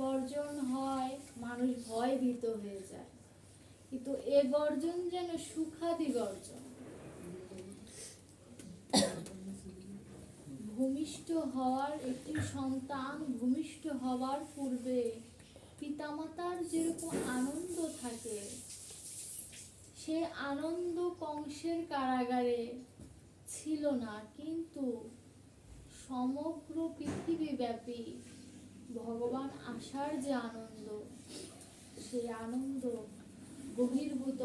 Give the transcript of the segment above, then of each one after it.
গর্জন হয়, মানুষ ভয় ভীত হয়ে যায়। কিন্তু এ গর্জন যেন সুখাদি বর্জন। ভূমিষ্ঠ হওয়ার একটি সন্তান ভূমিষ্ঠ হওয়ার পূর্বে পিতামাতার যেরকম আনন্দ থাকে, সে আনন্দ কংসের কারাগারে ছিল না। কিন্তু সমগ্র পৃথিবীব্যাপী ভগবান আসার যে আনন্দ, সেই আনন্দ বহির্ভূত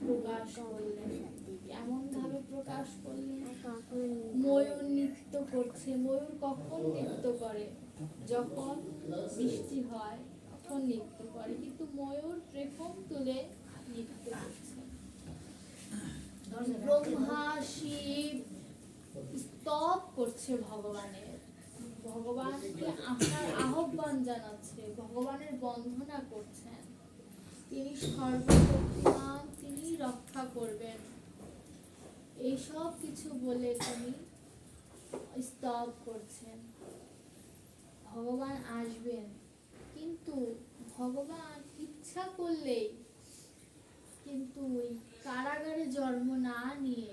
প্রকাশ করলেন। এমন ভাবে প্রকাশ করলেন, ময়ূর নৃত্য করছে। ময়ূর কখন নৃত্য করে? যখন বৃষ্টি হয়, তখন নৃত্য করে। কিন্তু ময়ূর প্রেক্ষম তুলে নৃত্য করছে। ব্রহ্মা, শিব স্তব করছে ভগবানের। ভগবানকে আসার আহ্বান জানাচ্ছে, ভগবানের বন্দনা করছেন। তিনি সর্বশক্তিমান, তিনি রক্ষা করবেন। এইসব কিছু বলে তিনি স্তব করছেন। ভগবান আসবেন, কিন্তু ভগবান ইচ্ছা করলেই কিন্তু ওই কারাগারে জন্ম না নিয়ে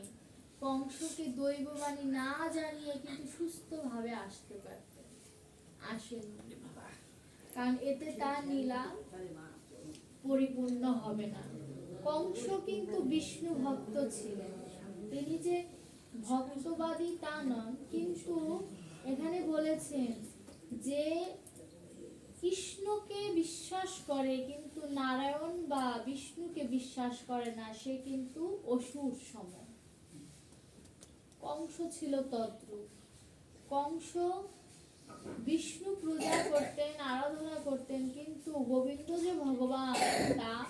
কংসকে দৈববাণী না জানিয়ে কিন্তু সুস্থভাবে আসতে পারতেন। আসেননি কারণ এতে তার নীলা পরিপূর্ণ হবে না। কংস কিন্তু বিষ্ণু ভক্ত ছিলেন। তিনি যে ভক্তবাদী তা নন, কিন্তু এখানে বলেছেন যে কৃষ্ণকে বিশ্বাস করে, কিন্তু নারায়ণ বা বিষ্ণুকে বিশ্বাস করে না, সে কিন্তু অসুর সম কংস ছিল তদ্রূপ। কংস, বিষ্ণু পূজা করতেন, আরাধনা করতেন, কিন্তু গোবিন্দ যে ভগবান, তা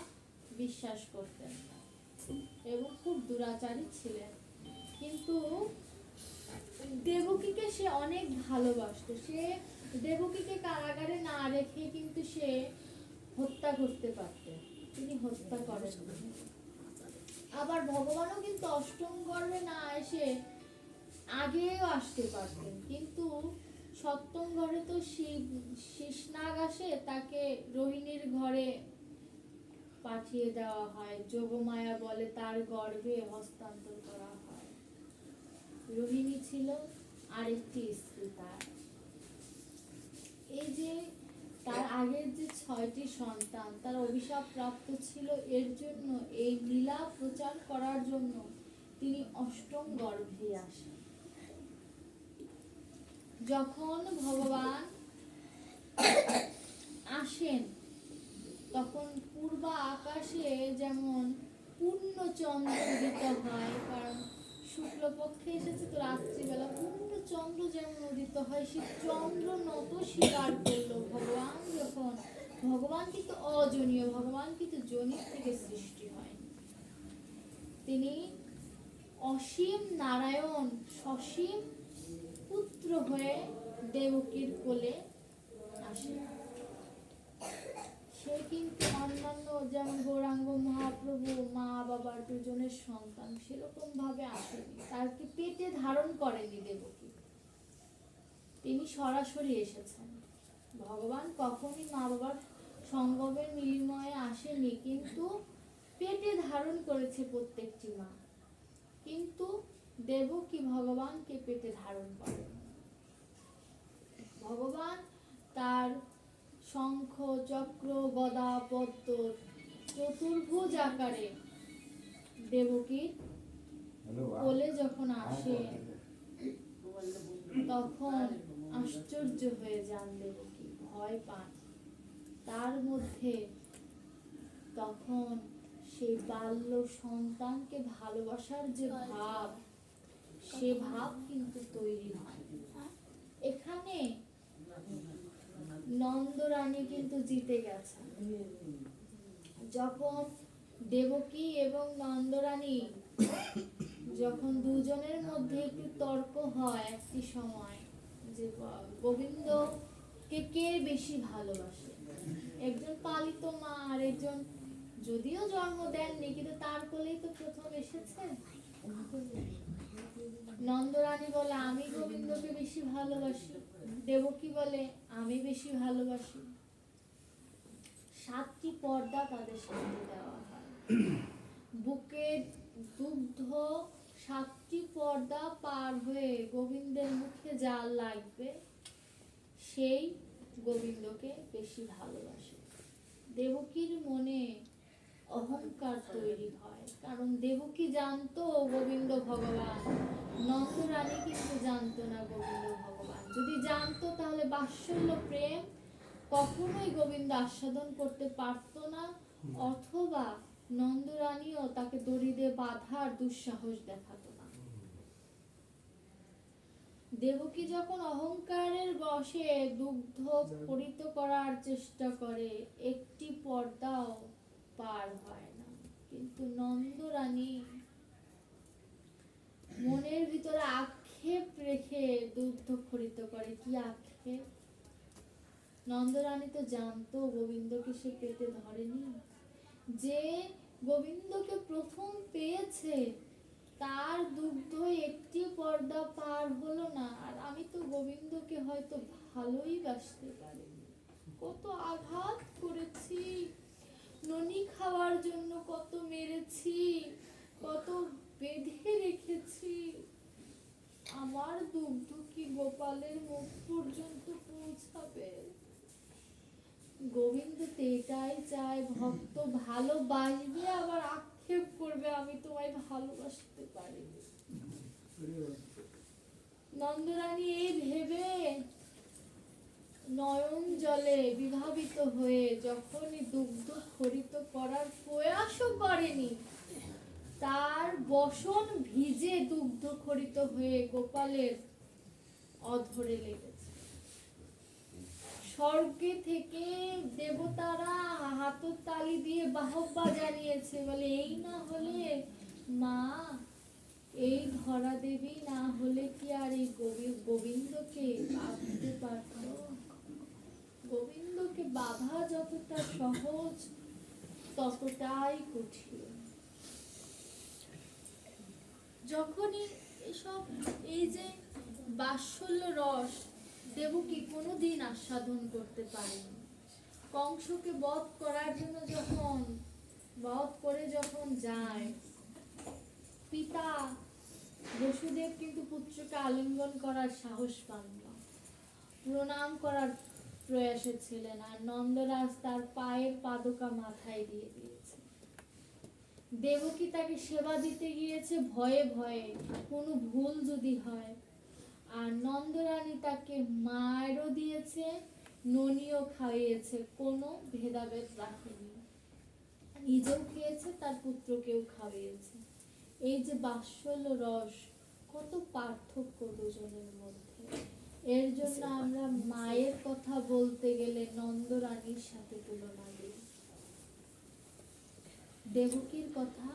বিশ্বাস করতেন এবং খুব দুরাচারী ছিলেন। কিন্তু দেবকীকে সে অনেক ভালোবাসতো। সে দেবকীকে কারাগারে না রেখে কিন্তু সে হত্যা করতে পারতেন। তিনি হত্যা করেন। আবার ভগবানও কিন্তু অষ্টম গর্ভে না এসে আগেও আসতে পারতেন, কিন্তু সপ্তম ঘরে তো শিব শেষনাগ আসে, তাকে রোহিণীর ঘরে পাঠিয়ে দেওয়া হয়। যোগমায়া বলে তার গর্ভে হস্তান্তর করা হয়। রোহিণী ছিল আরেকটি স্ত্রী তার। এই যে তার আগের যে ছয়টি সন্তান, তার অভিশাপ প্রাপ্ত ছিল এর জন্য, এই লীলা প্রচার করার জন্য তিনি অষ্টম গর্ভে আসেন। যখন ভগবান আসেন, তখন পূর্ব আকাশে যেমন পূর্ণ চন্দ্র উদিত হয়, কারণ শুক্লপক্ষে এসেছে তো রাত্রিবেলা পূর্ণ চন্দ্র যেমন উদিত হয় সে চন্দ্র নত স্বীকার করল। ভগবান যখন, ভগবান কিন্তু অজনীয়, ভগবান কিন্তু জনির থেকে সৃষ্টি হয়। তিনি অসীম নারায়ণ, সসীম পুত্র হয়ে দেবকীর কোলে আসে। সে কিন্তু অন্যান্য যেমন গৌরাঙ্গ মহাপ্রভু, মা বাবার দুজনের সন্তান সেরকম ভাবে আসেনি। তাকে পেটে ধারণ করেনি দেবকী। তিনি সরাসরি এসেছেন। ভগবান কখনই মা বাবার সঙ্গমের বিনিময়ে আসেনি, কিন্তু পেটে ধারণ করেছে প্রত্যেকটি মা। কিন্তু দেবকী ভগবানকে পেটে ধারণ করেন ভগবান তার শঙ্খ চক্র গদা পদ্ম চতুর্ভুজ আকারে দেবকীর কোলে যখন আসে তখন আশ্চর্য হয়ে যান দেবকী ভয় পান। তার মধ্যে তখন সেই বাল্য সন্তানকে ভালোবাসার যে ভাব সে ভাব কিন্তু তৈরি হয় এখানে নন্দরানী কিন্তু জিতে গেছে যখন দেবকী এবং নন্দরানী যখন দুজনের মধ্যে একটু তর্ক হয় একটি সময়, যে গোবিন্দকে কে বেশি ভালোবাসে? একজন পালিত মা আর একজন যদিও জন্ম দেননি, কিন্তু তার কোলেই তো প্রথম এসেছে। নন্দরানী বলে, আমি গোবিন্দকে বেশি ভালোবাসি। দেবকী বলে, আমি বেশি ভালোবাসি। সাতটি পর্দা তাদের সামনে দেওয়া হয়। বুকে দুগ্ধ, সাতটি পর্দা পার হয়ে গোবিন্দের মুখে যা লাগবে, সেই গোবিন্দকে বেশি ভালোবাসে। দেবকীর মনে অহংকার তৈরি হয়। কারণ দেবকী জানতো? গোবিন্দ ভগবান। নন্দরানী কিন্তু জানতো না গোবিন্দ ভগবান। যদি জানতো তাহলে বাৎসল্য প্রেম কখনোই গোবিন্দ আস্বাদন করতে পারতো না। অথবা নন্দরানীও তাকে দড়িতে বাধার দুঃসাহস দেখাত না। দেবকী যখন অহংকারের বসে দুগ্ধ পরিত করার চেষ্টা করে একটি পর্দাও পার হয় না। কিন্তু নন্দরানী মনের ভিতরে আক্ষেপ রেখে দুগ্ধ খরিত করে। কি আক্ষেপ? নন্দরানী তো জানতো গোবিন্দকে সে পেতে ধরেনি। যে গোবিন্দকে প্রথম পেয়েছে, তার দুগ্ধ একটি পর্দা পার হলো না। আর আমি তো গোবিন্দকে হয়তো ভালোই বাসতে পারি কত আঘাত করেছি। ননি খাওয়ার জন্য কত মেরেছি কত বেঁধে রেখেছি। আমার দুগ্ধ কি গোপালের মুখ পর্যন্ত পৌঁছাবে। গোবিন্দ তো এটাই চায় ভক্ত ভালোবাসবে আবার আক্ষেপ করবে আমি তোমায় ভালোবাসতে পারি নন্দরানী এই ভেবে নয়ন জলে বিভাবিত হয়ে যখনই দুগ্ধ খরিত করার প্রয়াসও করেনি তার বসন ভিজে দুগ্ধ খরিত হয়ে গোপালের অধরে লেগেছে। স্বর্গে থেকে দেবতারা হাতের তালি দিয়ে বাহবা জানিয়েছে, বলে, এই না হলে, মা, এই ধরা দেবী না হলে কি আর এই গোবিন্দকে বাঁধতে পারত? গোবিন্দকে বাধা যতটা সহজ, ততটাই কঠিন। যখনই এসব, এই যে বাৎসল্য রস, দেবকী কোনোদিন আস্বাদন করতে পারেনি। কংসকে বধ করার জন্য যখন, বধ করে যখন যায়, পিতা বসুদেব কিন্তু পুত্রকে আলিঙ্গন করার সাহস পান না। প্রণাম করার প্রয়াসে ছিলেন আর নন্দরাজ তার পায়ের পাদুকা মাথায় দিয়ে দিয়েছে। দেবকী তাকে সেবা দিতে গিয়েছে ভয়ে ভয়ে, কোনো ভুল যদি হয়। আর নন্দরানী তাকে মায়েরও দিয়েছে, ননিও খাইয়েছে, কোনো ভেদাভেদ রাখেনি। নিজেও খেয়েছে, তার পুত্রকেও খাইয়েছে। এই যে বাৎসল্য রস, কত পার্থক্য দুজনের মধ্যে। এর জন্য আমরা মায়ের কথা বলতে গেলে নন্দরানীর সাথে তুলনা দিই দেবকীর কথা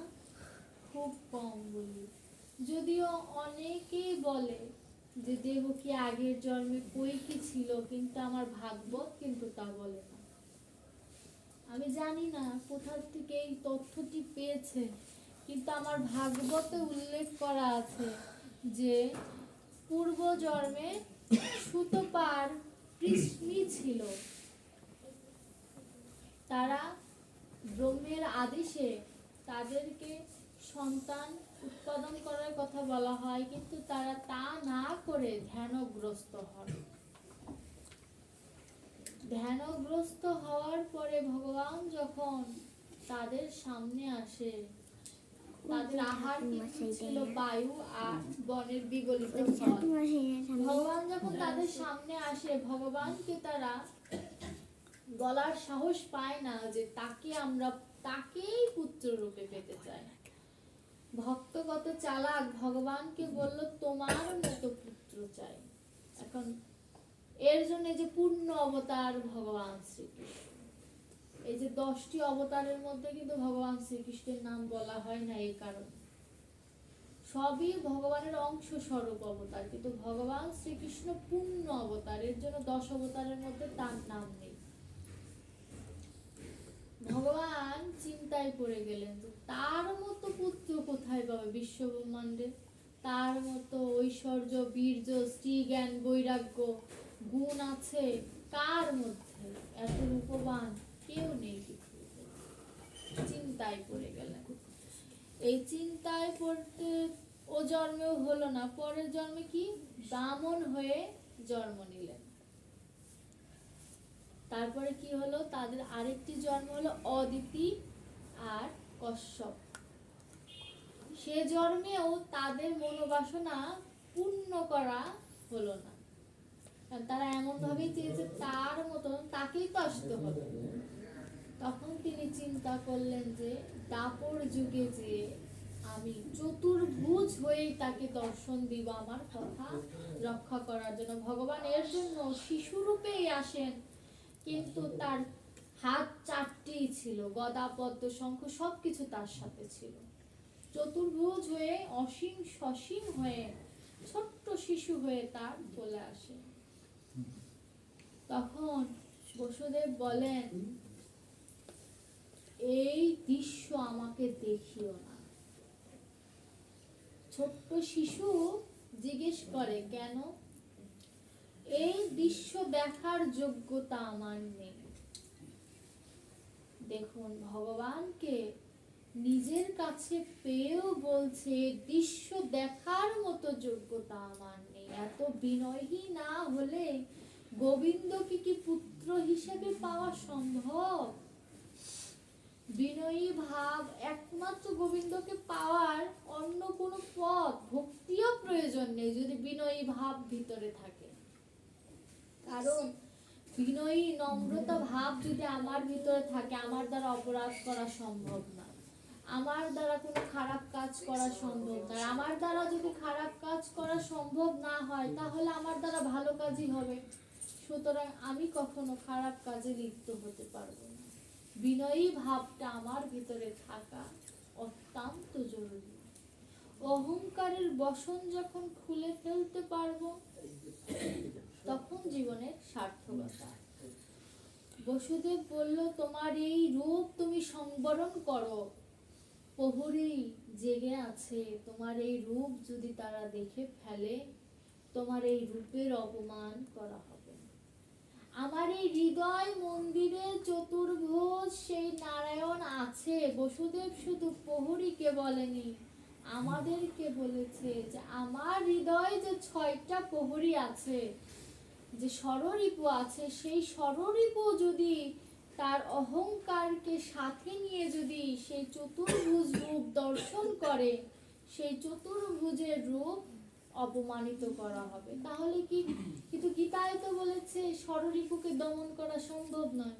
খুব কম বলি। যদিও অনেকেই বলে যে দেবকী আগের জন্মে কৈকি ছিল, কিন্তু আমার ভাগবত কিন্তু তা বলে না। আমি জানি না কোথার থেকে এই তথ্যটি পেয়েছে, কিন্তু আমার ভাগবতে উল্লেখ করা আছে যে পূর্ব জন্মে সুতপার কৃষ্ণী ছিল। তারা ব্রহ্মের আদেশে তাদেরকে সন্তান উৎপাদন করার কথা বলা হয়, কিন্তু তারা তা না করে ধ্যানগ্রস্ত হন। ধ্যানগ্রস্ত হওয়ার পরে ভগবান যখন তাদের সামনে আসে তাদের আহার ছিল? বায়ু আর বনের বিগলিত ফল। ভগবান যখন তাদের সামনে আসে ভগবানকে তারা বলার সাহস পায় না যে তাকে আমরা তাকেই পুত্র রূপে পেতে চাই। ভক্তগত চালাক ভগবানকে বলল তোমার মতো পুত্র চাই। এখন এর জন্য যে পূর্ণ অবতার ভগবান শ্রীকৃষ্ণ। এই যে দশটি অবতারের মধ্যে কিন্তু ভগবান শ্রীকৃষ্ণের নাম বলা হয় না এই কারণে। সবই ভগবানের অংশ স্বরূপ অবতার, কিন্তু ভগবান শ্রীকৃষ্ণ পূর্ণ অবতার, এর জন্য দশ অবতারের মধ্যে তার নাম নেই। ভগবান চিন্তায় পড়ে গেলেন যে তার মতো পুত্র কোথায় পাবে বিশ্ব ব্রহ্মাণ্ডে? তার মতো ঐশ্বর্য, বীর্য শ্রী জ্ঞান বৈরাগ্য, গুণ আছে কার মধ্যে? এত রূপবান। কেউ নেই কিছু চিন্তায় পড়ে গেলেন। এই চিন্তায় পড়তে ও জন্মেও হলো না, পরের জন্মে কি? ব্রাহ্মণ হয়ে জন্ম নিলেন। তারপরে কি হলো? তাদের আরেকটি জন্ম হলো অদিতি আর কশ্যপ। সে জন্মেও তাদের মনোবাসনা পূর্ণ করা হলো না। তারা এমন ভাবেই চেয়েছে তার মতন তাকেই তো আসতে হবে। তখন তিনি চিন্তা করলেন যে, দাপর যুগে যে আমি চতুর্ভুজ হয়েই তাকে দর্শন দিব আমার কথা রক্ষা করার জন্য। ভগবান এর জন্য শিশুরূপেই আসেন, কিন্তু তার হাত চারটেই ছিল, গদা, পদ্ম, শঙ্খ, সবকিছু তার সাথে ছিল। চতুর্ভুজ হয়ে অসীম সসীম হয়ে ছোট্ট শিশু হয়ে তার চলে আসে। তখন বসুদেব বলেন এই দৃশ্য আমাকে দেখিও না। ছোট্ট শিশু জিজ্ঞেস করে, কেন? এই দৃশ্য দেখার যোগ্যতা আমার নেই। দেখুন, ভগবানকে নিজের কাছে পেয়েও বলছে, দৃশ্য দেখার মতো যোগ্যতা আমার নেই। এত বিনয়ী না হলে গোবিন্দকে কি পুত্র হিসেবে পাওয়া সম্ভব? ভাব একমাত্র গোবিন্দকে পাওয়ার অন্য কোনো পথ, ভক্তিও প্রয়োজন নেই যদি বিনয়ী ভাব ভিতরে থাকে। কারণ বিনয়ী নম্রতা ভাব যদি আমার ভিতরে থাকে, আমার দ্বারা অপরাধ করা সম্ভব না। আমার দ্বারা কোনো খারাপ কাজ করা সম্ভব না। আমার দ্বারা যদি খারাপ কাজ করা সম্ভব না হয়, তাহলে আমার দ্বারা ভালো কাজই হবে। সুতরাং আমি কখনো খারাপ কাজে লিপ্ত হতে পারব বিনয়ী ভাবটা আমার ভিতরে থাকা অত্যন্ত জরুরি। অহংকারের বসন যখন খুলে ফেলতে পারব, তখন জীবনের সার্থকতা। বসুদেব বলল, তোমার এই রূপ তুমি সংবরণ করো। প্রহরী জেগে আছে। তোমার এই রূপ যদি তারা দেখে ফেলে, তোমার এই রূপের অপমান করা হবে আমার এই হৃদয় মন্দিরে চতুর্ভুজ, সেই নারায়ণ আছে। বসুদেব শুধু প্রহরীকে বলেনি, আমাদেরকে বলেছে যে আমার হৃদয় যে ছয়টা প্রহরী আছে, যে ষড়রিপু আছে, সেই ষড়রিপু যদি তার অহংকারকে সাথে নিয়ে যদি সেই চতুর্ভুজ রূপ দর্শন করে, সেই চতুর্ভুজের রূপ অপমানিত করা হবে। তাহলে কি? কিন্তু গীতায় তো বলেছে ষড়রিপুকে দমন করা সম্ভব নয়।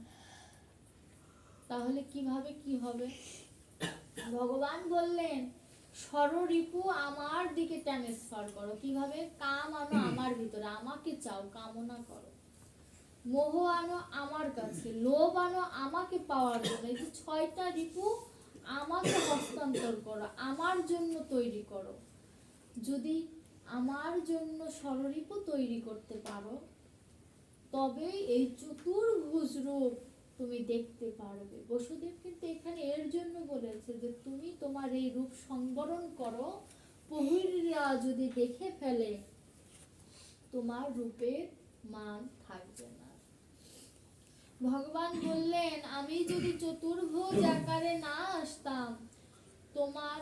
তাহলে কীভাবে কি হবে? ভগবান বললেন ষড়রিপু আমার দিকে ট্রান্সফার করো। কীভাবে? কাম আনো আমার ভিতরে। আমাকে চাও, কামনা করো। মোহ আনো আমার কাছে। লোভ আনো আমাকে পাওয়ার জন্য। এই যে ছয়টা রিপু, আমাকে হস্তান্তর করো। আমার জন্য তৈরি করো। যদি আমার জন্য ষড়রিপু তৈরি করতে পারো। তবে এই চতুর্ভুজ রূপ তুমি দেখতে পারবে। বসুদেব কিন্তু এখানে এর জন্য বলেছে যে, তুমি তোমার এই রূপ সংবরণ করো। প্রহরীরা যদি দেখে ফেলে, তোমার রূপের মান থাকবে না। ভগবান বললেন, আমি যদি চতুর্ভুজ আকারে না আসতাম তোমার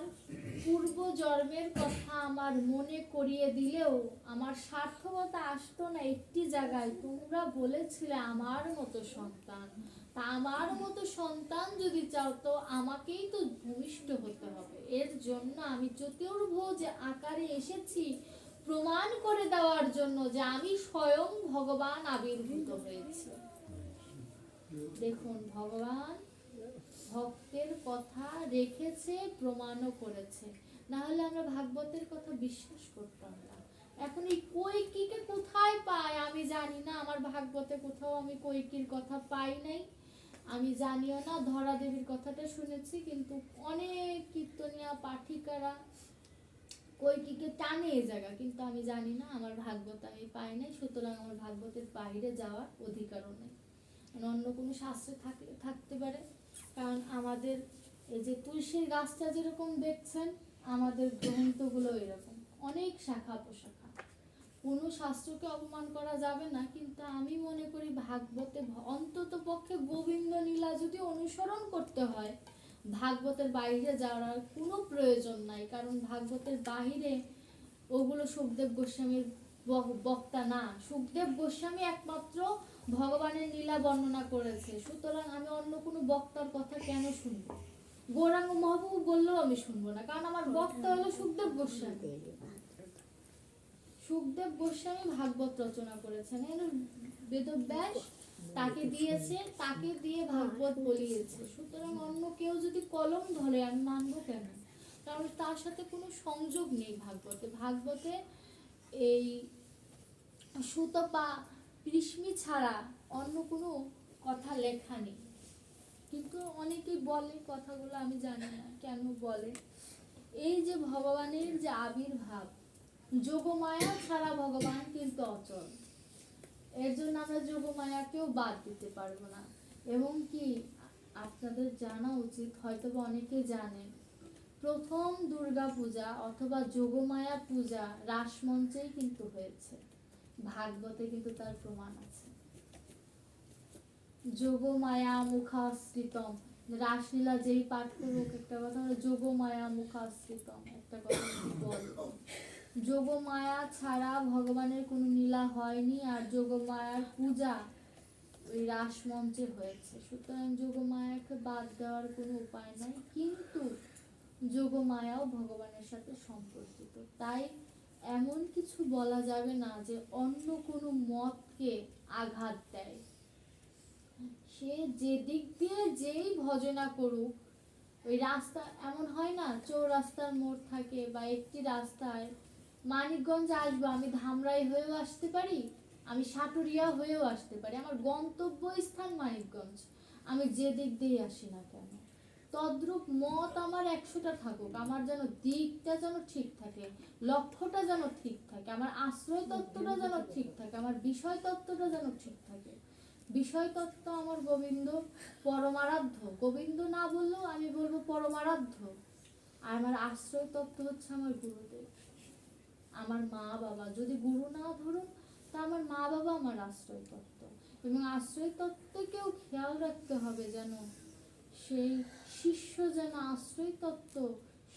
পূর্ব জন্মের কথা আমার মনে করিয়ে দিলেও আমার সার্থকতা আসতো না একটি জায়গায়। তোমরা বলেছিলে আমার মতো সন্তান। তা আমার মতো সন্তান যদি চাও তো আমাকেই তো ভূমিষ্ঠ হতে হবে। এর জন্য আমি চতুর্ভুজ আকারে এসেছি, প্রমাণ করে দেওয়ার জন্য যে আমি স্বয়ং ভগবান আবির্ভূত হয়েছি। দেখুন, ভগবান ভক্তের কথা রেখেছে, প্রমাণও করেছে। না হলে আমরা ভাগবতের কথা বিশ্বাস করতাম না। এখন এই কৈকিকে কোথায় পাই আমি জানি না। আমার ভাগবতে কোথাও আমি কৈকির কথা পাই নাই। আমি জানিও না ধরা দেবীর কথাটা শুনেছি, কিন্তু অনেক কীর্তনিয়া পাঠিকারা কৈকিকে টানে এ জায়গা। কিন্তু আমি জানি না, আমার ভাগবত আমি পাই নাই, সুতরাং আমার ভাগবতের বাইরে যাওয়ার অধিকারও নেই। মানে অন্য কোনো শাস্ত্রে থাকলে, থাকতে পারে। কারণ আমাদের এই যে তুলসীর গাছটা যেরকম দেখছেন, আমাদের গ্রন্থগুলো এরকম। অনেক শাখা প্রশাখা। কোনো শাস্ত্রকে অপমান করা যাবে না, কিন্তু আমি মনে করি ভাগবতে অন্তত পক্ষে গোবিন্দ লীলা যদি অনুসরণ করতে হয়, ভাগবতের বাইরে যাওয়ার কোনো প্রয়োজন নাই। কারণ ভাগবতের বাইরে ওগুলো সুখদেব গোস্বামীর বক্তা না। সুখদেব গোস্বামী একমাত্র ভগবানের লীলা বর্ণনা করেছে। সুতরাং আমি অন্য কোনো বক্তার কথা কেন শুনব? গৌরাঙ্গ মহাপ্রভু বললেও আমি শুনব না, কারণ আমার বক্তা হলো সুখদেব গোস্বামী। সুখদেব গোস্বামী ভাগবত রচনা করেছেন। বেদব্যাস তাকে দিয়েছে, তাকে দিয়ে ভাগবত বলিয়েছে। সুতরাং অন্য কেউ যদি কলম ধরে আমি মানবো কেন? কারণ তার সাথে কোনো সংযোগ নেই ভাগবতে। ভাগবতে এই সুতপা কৃষ্মি ছাড়া অন্য কোনো কথা লেখা নেই। কিন্তু অনেকেই বলে, কথাগুলো আমি জানি না কেন বলে। এই যে ভগবানের যে আবির্ভাব, যোগমায়া ছাড়া ভগবান কিন্তু অচল। এর জন্য আমরা যোগমায়াকেও বাদ দিতে পারব না। এবং কি, আপনাদের জানা উচিত হয়তো অনেকে জানেন, প্রথম দুর্গা পূজা অথবা যোগমায়া পূজা রাসমঞ্চেই কিন্তু হয়েছে। ভাগবতে কিন্তু তার প্রমাণ আছে। যোগমায়া মুখাশ্রিতম রাসলীলা যেই পাঠ করুক একটা কথা হলো যোগমায়া মুখাশ্রিতম একটা কথা বল। যোগমায়া ছাড়া ভগবানের কোনো লীলা হয়নি আর যোগ মায়ার পূজা ওই রাসমঞ্চে হয়েছে। সুতরাং যোগ মায়াকে বাদ দেওয়ার কোনো উপায় নাই, কিন্তু যোগ মায়াও ভগবানের সাথে সম্পর্কিত। তাই এমন কিছু বলা যাবে না যে অন্য কোনো মতকে আঘাত দেয়। সে যে দিক দিয়ে যেই ভজনা করুক, ওই রাস্তা এমন হয় না, চৌরাস্তার মোড় থাকে বা একটি রাস্তায়, মানিকগঞ্জ আসব, আমি ধামরাই হয়েও আসতে পারি, আমি সাটুরিয়া হয়েও আসতে পারি, আমার গন্তব্য স্থান মানিকগঞ্জ, আমি যে দিক দিয়ে আসি না কেন? তদ্রূপ মত আমার একশোটা থাকুক, আমার যেন দিকটা যেন ঠিক থাকে, লক্ষ্যটা যেন ঠিক থাকে, আমার আশ্রয় তত্ত্বটা যেন ঠিক থাকে, আমার বিষয় তত্ত্বটা যেন ঠিক থাকে। বিষয় তত্ত্ব আমার গোবিন্দ, পরমারাধ্য। গোবিন্দ না বললেও আমি বলব পরমারাধ্য। আর আমার আশ্রয় তত্ত্ব হচ্ছে আমার গুরুদেব। আমার মা বাবা, যদি গুরু না ধরুন তা আমার মা বাবা আমার আশ্রয় তত্ত্ব এবং আশ্রয় তত্ত্বকেও খেয়াল রাখতে হবে যেন সেই শিষ্য যেন আশ্রয় তত্ত্ব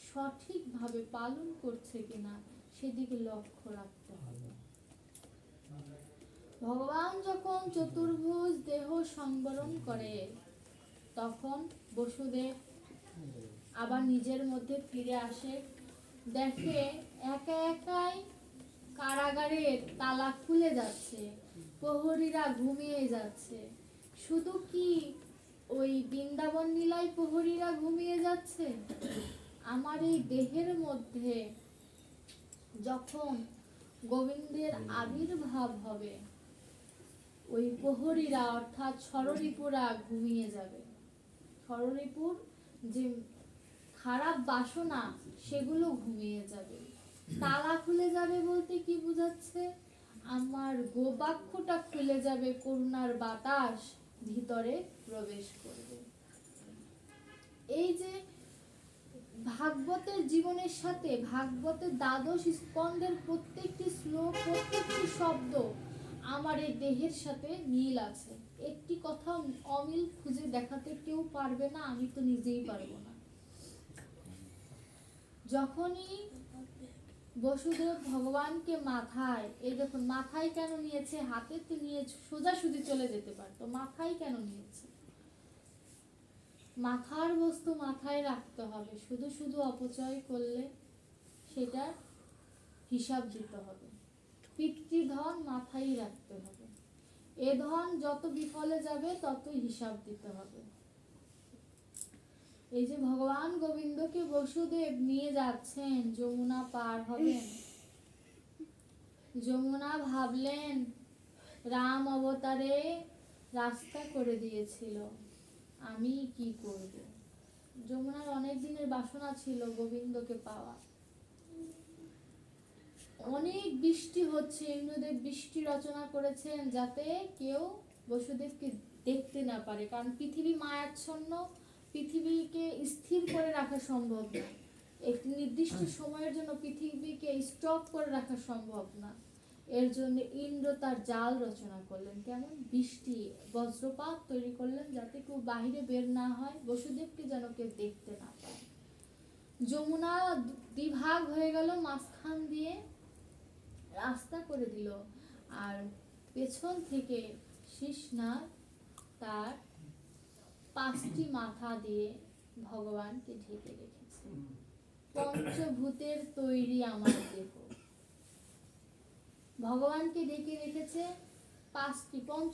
সঠিকভাবে পালন করছে কিনা, সেদিকে লক্ষ্য রাখতে হবে। ভগবান যখন চতুর্ভুজ দেহ সংবরণ করে, তখন বসুদেব আবার নিজের মধ্যে ফিরে আসে। দেখে একা একাই কারাগারের তালা খুলে যাচ্ছে, প্রহরীরা ঘুমিয়ে যাচ্ছে। শুধু কি ওই বৃন্দাবন নীলায় প্রহরীরা ঘুমিয়ে যাচ্ছে। আমার এই দেহের মধ্যে যখন গোবিন্দের আবির্ভাব হবে, ওই প্রহরীরা অর্থাৎ ষড়রিপুরা ঘুমিয়ে যাবে। ষড়রিপুর যে খারাপ বাসনা, সেগুলো ঘুমিয়ে যাবে। তালা খুলে যাবে বলতে কি বোঝাচ্ছে? আমার গোবাক্ষটা খুলে যাবে, করুণার বাতাস। ভিতরে প্রবেশ করবে। এই যে ভাগবতের জীবনের সাথে ভাগবতের দ্বাদশ স্কন্ধের প্রত্যেকটি শ্লোক, প্রত্যেকটি শব্দ আমার এই দেহের সাথে মিল আছে। একটি কথা অমিল খুঁজে দেখাতে কেউ পারবে না, আমি তো নিজেই পারব না। যখনই বসুদেব ভগবানকে মাথায়, এই দেখুন, মাথায় কেন নিয়েছে? হাতে তো নিয়ে সোজাসুজি চলে যেতে পারতো, মাথায় কেন নিয়েছে? মাথার বস্তু মাথায় রাখতে হবে, শুধু শুধু অপচয় করলে সেটার হিসাব দিতে হবে। পিতৃধন মাথায় রাখতে হবে। এ ধন যত বিফলে যাবে, ততই হিসাব দিতে হবে। এই যে ভগবান গোবিন্দকে বসুদেব নিয়ে যাচ্ছেন, যমুনা পার হবেন। যমুনা ভাবলেন, রাম অবতারে রাস্তা করে দিয়েছিল, আমি কি করব? যমুনার অনেক দিনের বাসনা ছিল গোবিন্দকে পাওয়া। অনেক বৃষ্টি হচ্ছে, ইন্দ্রদেব বৃষ্টি রচনা করেছেন যাতে কেউ বসুদেবকে দেখতে না পারে, কারণ পৃথিবী মায়াচ্ছন্ন পৃথিবীকে স্থির করে রাখা সম্ভব না। একটি নির্দিষ্ট সময়ের জন্য পৃথিবীকে স্টপ করে রাখা সম্ভব না। এর জন্য ইন্দ্র তার জাল রচনা করলেন। কেমন? বৃষ্টি বজ্রপাত তৈরি করলেন যাতে কেউ বাইরে বের না হয় বসুদেবকে যেন কেউ দেখতে না পায়। যমুনা দ্বিভাগ হয়ে গেল মাঝখান দিয়ে রাস্তা করে দিল। আর পেছন থেকে শিশনাগ তার পাঁচটি মাথা দিয়ে ভগবানকে ঢেকে রেখেছে। পঞ্চভূতের তৈরি আমার দেহ। ভগবানকে ঢেকে রেখেছে পাঁচটি পঞ্চ